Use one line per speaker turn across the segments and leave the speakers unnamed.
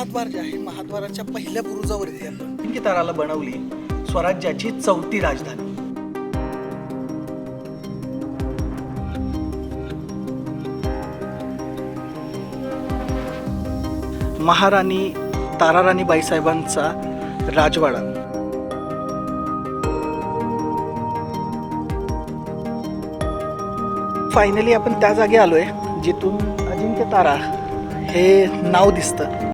महाद्वार जे आहे महाद्वाराच्या पहिल्या बुरुजावरती आपण ताराला बनवली स्वराज्याची चौथी राजधानी. महाराणी ताराराणी बाईसाहेबांचा राजवाडा. फायनली आपण त्या जागी आलोय जिथून अजिंक्य तारा हे नाव दिसतं.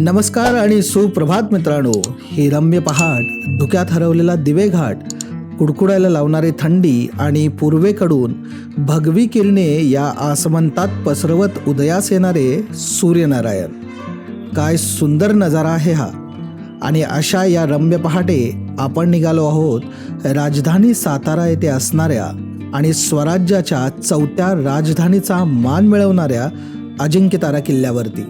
नमस्कार आणि सुप्रभात मित्रांनो. ही रम्य पहाट धुक्यात हरवलेला दिवेघाट कुडकुडायला लावणारी थंडी आणि पूर्वेकडून भगवी किरणे या आसमंतात पसरवत उदयास येणारे सूर्यनारायण. काय सुंदर नजारा आहे हा. आणि अशा या रम्य पहाटे आपण निघालो आहोत राजधानी सातारा येथे असणाऱ्या आणि स्वराज्याच्या चौथ्या राजधानीचा मान मिळवणाऱ्या अजिंक्यतारा किल्ल्यावरती.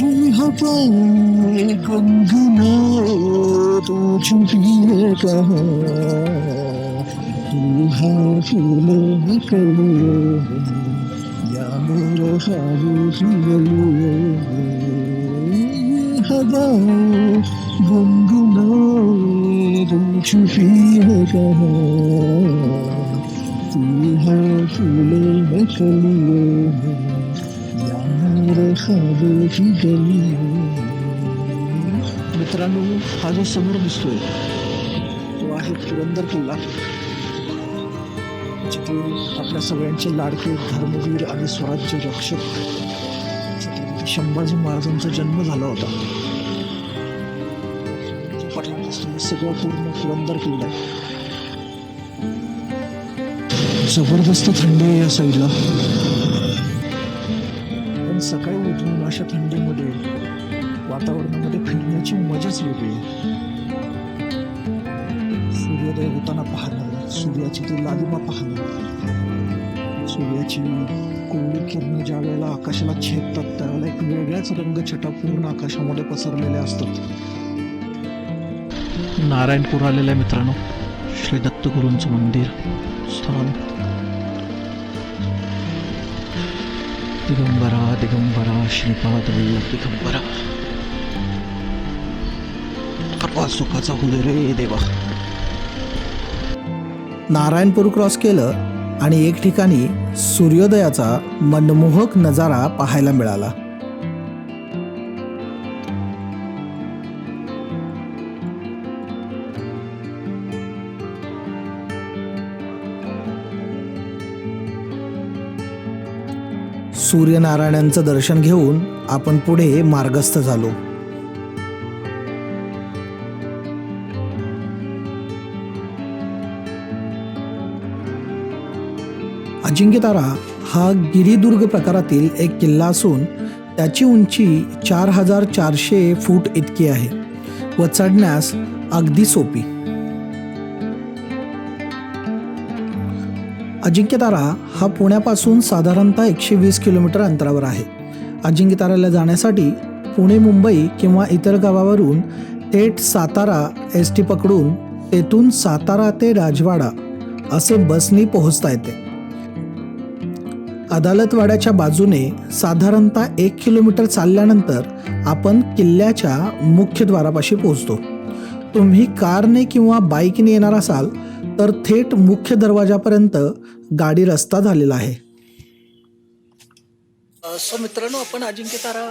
यहाँ पर गुनगुना तू छुपी कहाँ तू है फूलों कलियों या मेरे ख्वाबों की गलियों हवा गुनगुना तू छुपी है मित्रांनो हा जो समोर दिसतोय तो आहे पुरंदर किल्ला. जिथे आपल्या सगळ्यांचे लाडके धर्मवीर आणि स्वराज्य रक्षक छत्रपती संभाजी महाराजांचा जन्म झाला होता. पटला सगळं पूर्ण पुरंदर किल्ला आहे. जबरदस्त थंडी आहे या साईडला सकाळी उठून अशा थंडीमध्ये वातावरणामध्ये फिरण्याची मजाच वेगळी. सूर्योदय होताना पाहणं सूर्याची ती लालिमा पाहणं. सूर्याची कोवळी किरण ज्या वेळेला आकाशाला छेदतात त्यावेळेला एक वेगळ्याच रंगछटा पूर्ण आकाशामध्ये पसरलेल्या असतात. नारायणपूर आलेल्या मित्रांनो श्री दत्तगुरूंचं मंदिर स्थान दिगंबरा दिगंबरा श्रीपाद वल्लभ दिगंबरा. परवा सुखाचा होऊ रे देवा.
नारायणपूर क्रॉस केलं आणि एक ठिकाणी सूर्योदयाचा मनमोहक नजारा पाहायला मिळाला. सूर्यनारायणांचं दर्शन घेऊन आपण पुढे मार्गस्थ झालो. अजिंक्यतारा हा गिरिदुर्ग प्रकारातील एक किल्ला असून त्याची उंची चार हजार चारशे फूट इतकी आहे व चढण्यास अगदी सोपी. अजिंक्यतारा हा पुण्यापासून साधारणतः एकशे वीस किलोमीटर अंतरावर आहे. अजिंक्यताराला जाण्यासाठी पुणे मुंबई किंवा इतर गावावरून थेट सातारा एस टी पकडून तेथून सातारा ते राजवाडा असे बसनी पोहोचता येते. अदालतवाड्याच्या बाजूने साधारणतः एक किलोमीटर चालल्यानंतर आपण किल्ल्याच्या मुख्य द्वारापाशी पोहोचतो. तुम्ही कारने किंवा बाईकने येणार असाल तर थेट मुख्य दरवाजापर्यंत गाडी रस्ता झालेला आहे. सो मित्रांनो आपण अजिंक्यतारा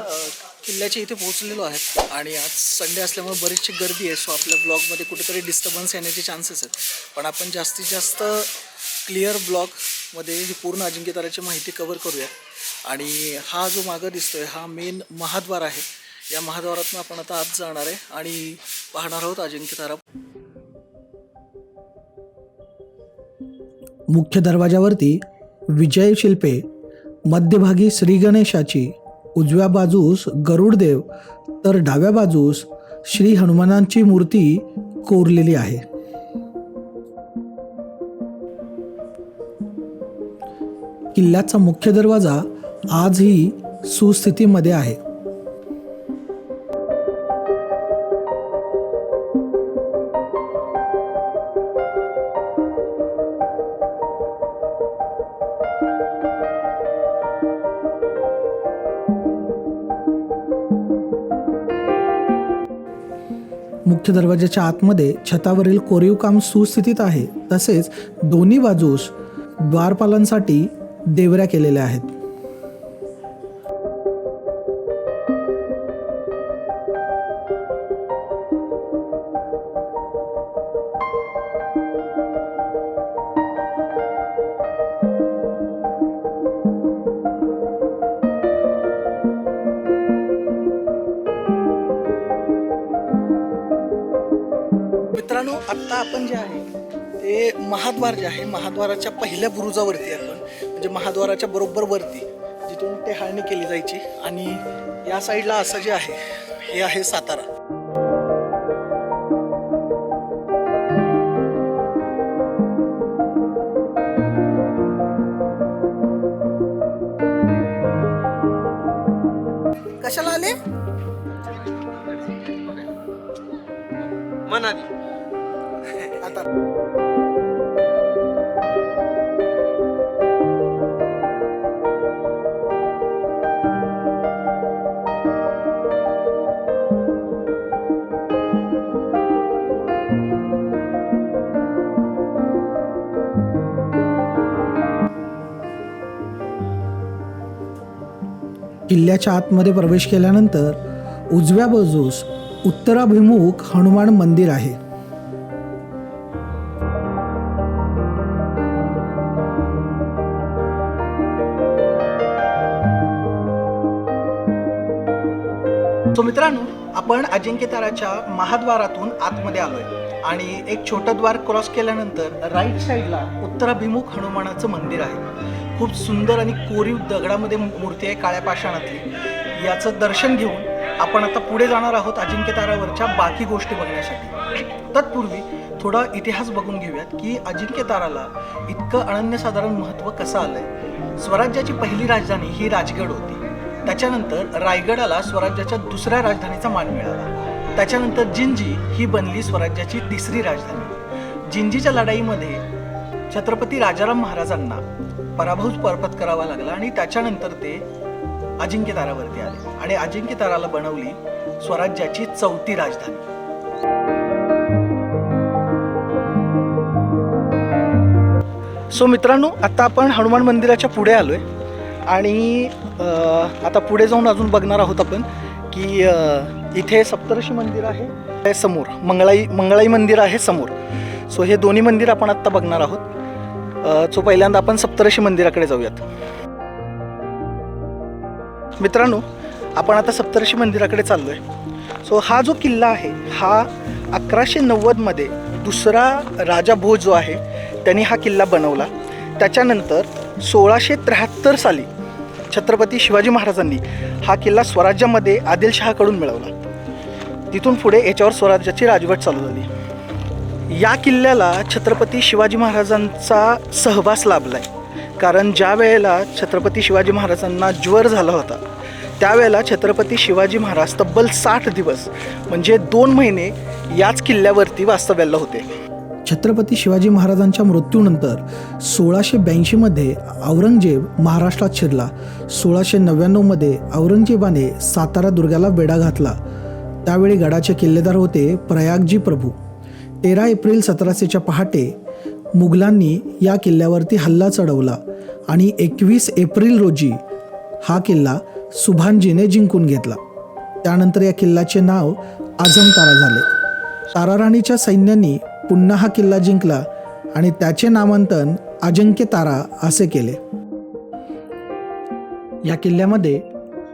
किल्ल्याच्या इथे पोहोचलेलो आहेत आणि आज संडे असल्यामुळे बरीचशी गर्दी आहे सो आपल्या ब्लॉगमध्ये कुठेतरी डिस्टर्बन्स येण्याचे चान्सेस आहेत. पण आपण जास्तीत जास्त क्लिअर ब्लॉगमध्ये ही पूर्ण अजिंक्यताराची माहिती कवर करूया आणि हा जो मागं दिसतोय हा मेन महाद्वार आहे. या महाद्वारातून आपण आता आत जाणार आहे आणि पाहणार आहोत अजिंक्यतारा. मुख्य दरवाजावरती विजय शिल्पे मध्यभागी श्रीगणेशाची उजव्या बाजूस गरुडदेव तर डाव्या बाजूस श्री हनुमानांची मूर्ती कोरलेली आहे. किल्ल्याचा मुख्य दरवाजा आजही सुस्थितीमध्ये आहे. मुख्य दरवाजाच्या आतमध्ये छतावरील कोरीव काम सुस्थितीत आहे. तसेच दोन्ही बाजूस द्वारपालांसाठी देवऱ्या केलेल्या आहेत. आता आपण जे आहे ते महाद्वार जे आहे महाद्वाराच्या पहिल्या बुरुजावरती आपण. म्हणजे महाद्वाराच्या बरोबर वरती जिथून टेहाळणी केली जायची. आणि या साईडला असं जे आहे हे आहे सातारा. कशाला आले?
मनाली.
किल्ल्याच्या आतमध्ये प्रवेश केल्यानंतर उजव्या बाजूस उत्तराभिमुख हनुमान मंदिर आहे. तो मित्रांनो आपण अजिंक्यताराच्या महाद्वारातून आतमध्ये आलोय आणि एक छोटं द्वार क्रॉस केल्यानंतर राईट साईडला उत्तराभिमुख हनुमानाचं मंदिर आहे. खूप सुंदर आणि कोरीव दगडामध्ये मूर्ती आहे काळ्या पाषाणातली. याचं दर्शन घेऊन आपण आता पुढे जाणार आहोत अजिंक्यतारावरच्या बाकी गोष्टी बघण्यासाठी. तत्पूर्वी थोडा इतिहास बघून घेऊयात की अजिंक्यताराला इतकं अनन्यसाधारण महत्त्व कसं आलंय? स्वराज्याची पहिली राजधानी ही राजगड होती. त्याच्यानंतर रायगडाला स्वराज्याच्या दुसऱ्या राजधानीचा मान मिळाला. त्याच्यानंतर जिंजी ही बनली स्वराज्याची तिसरी राजधानी. जिंजीच्या लढाईमध्ये छत्रपती राजाराम महाराजांना पराभव परपत करावा लागला आणि त्याच्यानंतर ते अजिंक्यतारावरती आले. आणि अजिंक्यताराला बनवली स्वराज्याची चौथी राजधानी. सो मित्रांनो आता आपण हनुमान मंदिराच्या पुढे आलो आहे आणि आता पुढे जाऊन अजून बघणार आहोत आपण की इथे सप्तर्षी मंदिर आहे समोर. मंगळाई मंगळाई मंदिर आहे समोर. सो हे दोन्ही मंदिर आपण आत्ता बघणार आहोत. सो पहिल्यांदा आपण सप्तर्षी मंदिराकडे जाऊयात. मित्रांनो आपण आता सप्तर्षी मंदिराकडे चाललो आहे सो हा जो किल्ला आहे हा अकराशे नव्वदमध्ये दुसरा राजा भोज जो आहे त्यांनी हा किल्ला बनवला. त्याच्यानंतर सोळाशे त्र्याहत्तर साली छत्रपती शिवाजी महाराजांनी हा किल्ला स्वराज्यामध्ये आदिलशहाकडून मिळवला. तिथून पुढे याच्यावर स्वराज्याची राजवट चालू झाली. या किल्ल्याला छत्रपती शिवाजी महाराजांचा सहवास लाभला आहे कारण ज्या वेळेला छत्रपती शिवाजी महाराजांना ज्वर झाला होता त्यावेळेला छत्रपती शिवाजी महाराज तब्बल साठ दिवस म्हणजे दोन महिने याच किल्ल्यावरती वास्तव्याला होते. छत्रपती शिवाजी महाराजांच्या मृत्यूनंतर सोळाशे ब्याऐंशीमध्ये औरंगजेब महाराष्ट्रात शिरला. सोळाशे नव्याण्णवमध्ये औरंगजेबाने सातारा दुर्गाला वेढा घातला. त्यावेळी गडाचे किल्लेदार होते प्रयागजी प्रभू. तेरा एप्रिल सतराशेच्या पहाटे मुघलांनी या किल्ल्यावरती हल्ला चढवला आणि एकवीस एप्रिल रोजी हा किल्ला सुभानजीने जिंकून घेतला. त्यानंतर या किल्ल्याचे नाव आझमतारा झाले. ताराराणीच्या सैन्यांनी पुन्हा हा किल्ला जिंकला आणि त्याचे नामांतन अजिंक्य तारा असे केले. या किल्ल्यामध्ये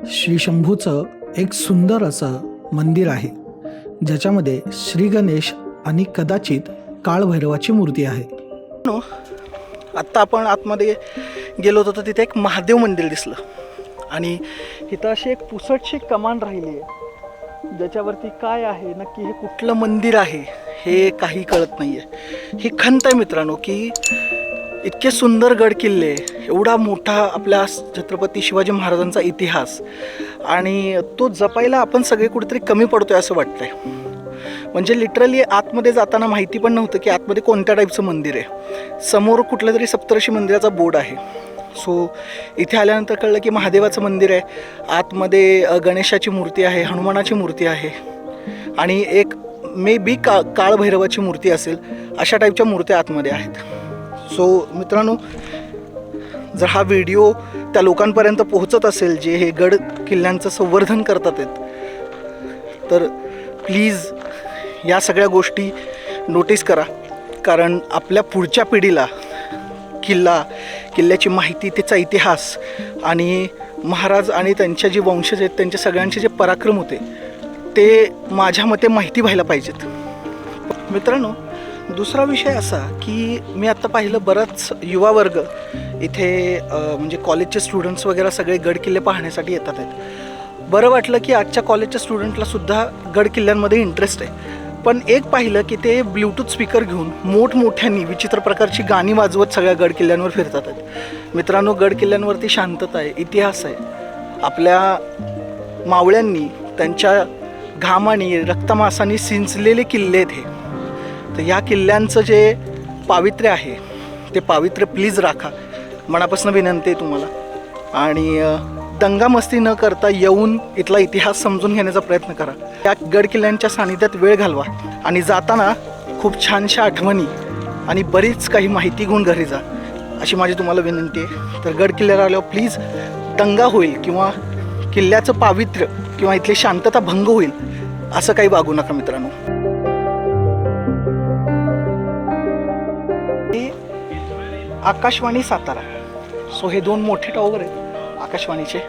श्री शंभूचं एक सुंदर असं मंदिर आहे ज्याच्यामध्ये श्री गणेश आणि कदाचित काळभैरवाची मूर्ती आहे. आत्ता आपण आतमध्ये गेलो होतो तर तिथे एक महादेव मंदिर दिसलं. आणि इथं अशी एक पुसटशी कमान राहिली आहे. ज्याच्यावरती काय आहे नक्की हे कुठलं मंदिर आहे हे काही कळत नाही आहे ही खंत आहे मित्रांनो की इतके सुंदर गड किल्ले एवढा मोठा आपल्या छत्रपती शिवाजी महाराजांचा इतिहास आणि तो जपायला आपण सगळे कुठेतरी कमी पडतोय असं वाटतंय. म्हणजे लिटरली आतमध्ये जाताना माहिती पण नव्हतं की आतमध्ये कोणत्या टाईपचं मंदिर आहे. समोर कुठल्या तरी सप्तर्षी मंदिराचा बोर्ड आहे. सो इथे आल्यानंतर कळलं की महादेवाचं मंदिर आहे. आतमध्ये गणेशाची मूर्ती आहे हनुमानाची मूर्ती आहे आणि एक मे बी का काळभैरवाची मूर्ती असेल अशा टाईपच्या मूर्त्या आतमध्ये आहेत. सो मित्रांनो जर हा व्हिडिओ त्या लोकांपर्यंत पोहोचत असेल जे हे गड किल्ल्यांचं संवर्धन करतात आहेत तर प्लीज या सगळ्या गोष्टी नोटीस करा. कारण आपल्या पुढच्या पिढीला किल्ला किल्ल्याची माहिती त्याचा इतिहास आणि महाराज आणि त्यांच्या जे वंशज आहेत त्यांच्या सगळ्यांचे जे पराक्रम होते ते माझ्या मते माहिती व्हायला पाहिजेत. मित्रांनो दुसरा विषय असा की मी आत्ता पाहिलं बराच युवा वर्ग इथे म्हणजे कॉलेजचे स्टुडंट्स वगैरे सगळे गड किल्ले पाहण्यासाठी येतात आहेत. बरं वाटलं की आजच्या कॉलेजच्या स्टुडंटला सुद्धा गड किल्ल्यांमध्ये इंटरेस्ट आहे. पण एक पाहिलं की ते ब्ल्यूटूथ स्पीकर घेऊन मोठमोठ्यांनी विचित्र प्रकारची गाणी वाजवत सगळ्या गड किल्ल्यांवर फिरतात. मित्रांनो गड किल्ल्यांवरती शांतता आहे इतिहास आहे. आपल्या मावळ्यांनी त्यांच्या घामाने रक्तमासाने सिंचलेले किल्ले आहेत हे. तर या किल्ल्यांचं जे पावित्र्य आहे ते पावित्र्य प्लीज राखा. मनापासून विनंती आहे तुम्हाला. आणि दंगामस्ती न करता येऊन इथला इतिहास समजून घेण्याचा प्रयत्न करा. त्या गड किल्ल्यांच्या सानिध्यात वेळ घालवा आणि जाताना खूप छानशा आठवणी आणि बरीच काही माहिती घेऊन घरी जा. अशी माझी तुम्हाला विनंती आहे. तर गडकिल्ल्यावर आल्यावर प्लीज दंगा होईल किंवा किल्ल्याचं पावित्र्य किंवा इथली शांतता भंग होईल असं काही वागू नका मित्रांनो. आकाशवाणी सातारा. सो हे दोन मोठे टॉवर आहेत. आकाशवाणीचे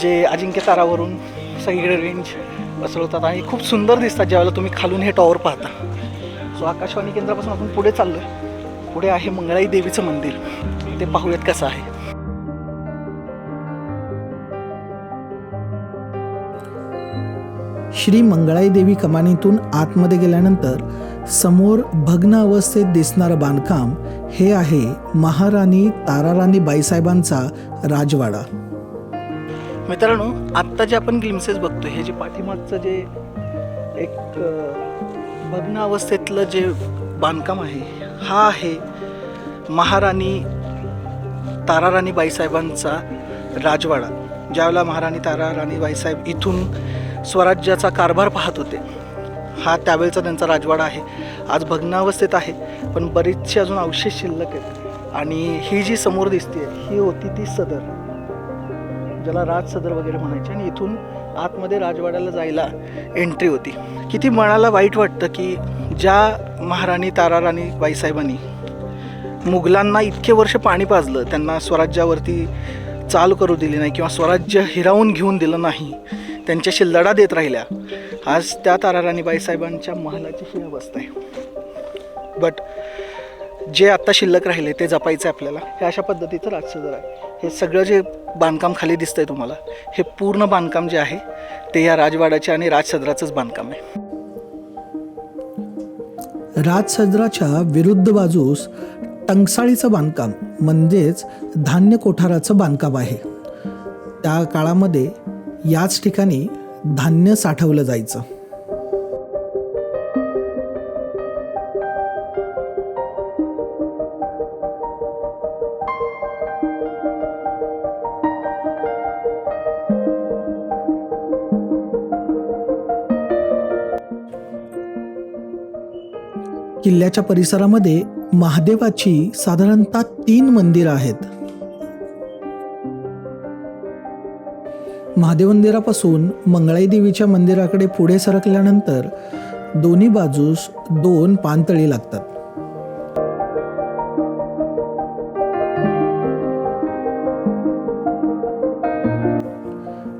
जे अजिंक्य तारावरून सगळीकडे रेंज बसवतात आणि खूप सुंदर दिसतात ज्यावेळेला तुम्ही खालून हे टॉवर पाहता. सो आकाशवाणी केंद्रापासून आपण पुढे चाललो आहे पुढे आहे मंगळाई देवीचं मंदिर. ते पाहूयात कसं आहे. श्री मंगळाई देवी कमानीतून आतमध्ये गेल्यानंतर समोर भग्न अवस्थेत दिसणारं बांधकाम हे आहे महाराणी ताराराणी बाईसाहेबांचा राजवाडा. मित्रांनो आत्ता जे आपण ग्लिम्सेस बघतोय हे जे पाठीमागचं जे एक भग्नावस्थेतलं भग्न अवस्थेतलं जे बांधकाम आहे हा आहे महाराणी ताराराणी बाईसाहेबांचा राजवाडा ज्यावेळेला महाराणी ताराराणी बाईसाहेब इथून स्वराज्याचा कारभार पाहत होते. हा त्यावेळचा त्यांचा राजवाडा आहे. आज भग्नावस्थेत आहे पण बरीचशी अजून अवशेष शिल्लक आहेत. आणि ही जी समोर दिसते ही होती ती सदर. ज्याला राज सदर वगैरे म्हणायचे आणि इथून आतमध्ये राजवाड्याला जायला एंट्री होती. किती मनाला वाईट वाटतं की ज्या महाराणी ताराराणी बाईसाहेबांनी मुघलांना इतके वर्ष पाणी पाजलं त्यांना स्वराज्यावरती चाल करू दिली नाही किंवा स्वराज्य हिरावून घेऊन दिलं नाही त्यांच्याशी लढा देत राहिल्या. आज त्या ताराराणी बाईसाहेबांच्या महालाची ही अवस्था आहे. बट जे आत्ता शिल्लक राहिले ते जपायचं आहे आपल्याला. हे अशा पद्धतीचं राजसदर आहे. हे सगळं जे बांधकाम खाली दिसतंय तुम्हाला हे पूर्ण बांधकाम जे आहे ते या राजवाड्याचे आणि राजसदराचंच बांधकाम आहे. राजसदराच्या विरुद्ध बाजूस टंकसाळीचं बांधकाम म्हणजेच धान्य कोठाराचं बांधकाम आहे. त्या काळामध्ये याच ठिकाणी धान्य साठवलं जायचं. किल्ल्याच्या परिसरामध्ये महादेवाची साधारणतः तीन मंदिरं आहेत. महादेव मंदिरापासून मंगळाई देवीच्या मंदिराकडे पुढे सरकल्यानंतर दोन्ही बाजूस दोन पानतळी लागतात.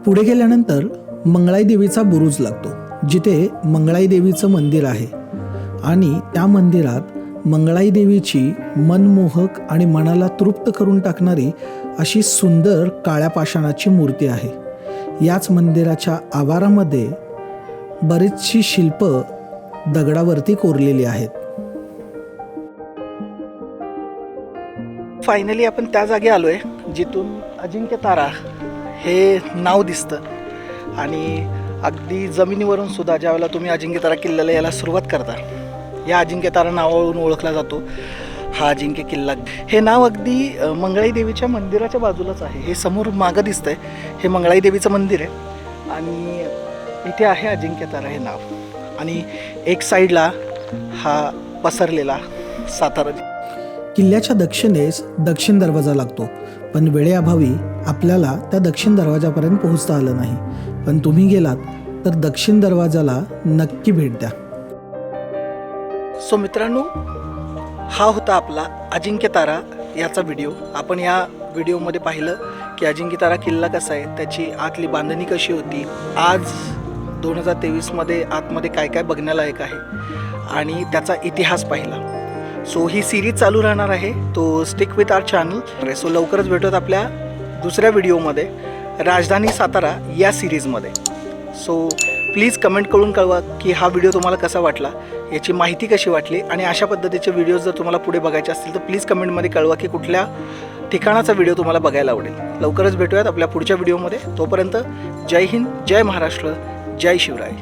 पुढे गेल्यानंतर मंगळाई देवीचा बुरुज लागतो जिथे मंगळाई देवीचं मंदिर आहे. आणि त्या मंदिरात मंगळाई देवीची मनमोहक आणि मनाला तृप्त करून टाकणारी अशी सुंदर काळ्या पाषाणाची मूर्ती आहे. याच मंदिराच्या आवारामध्ये बरीचशी शिल्प दगडावरती कोरलेली आहेत. फायनली आपण त्या जागी आलोय जिथून अजिंक्य तारा हे नाव दिसतं. आणि अगदी जमिनीवरून सुद्धा ज्यावेळेला तुम्ही अजिंक्य तारा किल्ल्याला यायला सुरुवात करता या अजिंक्य तारा नावावरून ओळखला जातो. हा अजिंक्य किल्ला. हे नाव अगदी मंगळाई देवीच्या मंदिराच्या बाजूलाच आहे. हे समोर मागं दिसतंय. हे मंगळाई देवीचं मंदिर आहे. आणि इथे आहे अजिंक्य तारा हे नाव. आणि एक साईडला हा पसरलेला सातारा. किल्ल्याच्या दक्षिणेस दक्षिण दरवाजा लागतो. पण वेळेअभावी आपल्याला त्या दक्षिण दरवाजापर्यंत पोहोचता आलं नाही. पण तुम्ही गेलात तर दक्षिण दरवाजाला नक्की भेट द्या. सो मित्रांनो हा होता आपला अजिंक्य तारा याचा व्हिडिओ. आपण या व्हिडिओमध्ये पाहिलं की अजिंक्य तारा किल्ला कसा आहे त्याची आतली बांधणी कशी होती आज दोन हजार तेवीसमध्ये आतमध्ये काय काय बघण्यालायक आहे आणि त्याचा इतिहास पाहिला. सो ही सिरीज चालू राहणार आहे. तो stick with our channel so लवकरच भेटत आपल्या दुसऱ्या व्हिडिओमध्ये. राजधानी सातारा या सिरीजमध्ये सो प्लीज कमेंट करून कळवा की हा व्हिडिओ तुम्हाला कसा वाटला याची माहिती कशी वाटली आणि अशा पद्धतीचे व्हिडिओज जर तुम्हाला पुढे बघायचे असतील तर प्लीज कमेंटमध्ये कळवा की कुठल्या ठिकाणाचा व्हिडिओ तुम्हाला बघायला आवडेल. लवकरच भेटूयात आपल्या पुढच्या व्हिडिओमध्ये. तोपर्यंत जय हिंद जय महाराष्ट्र जय शिवराय.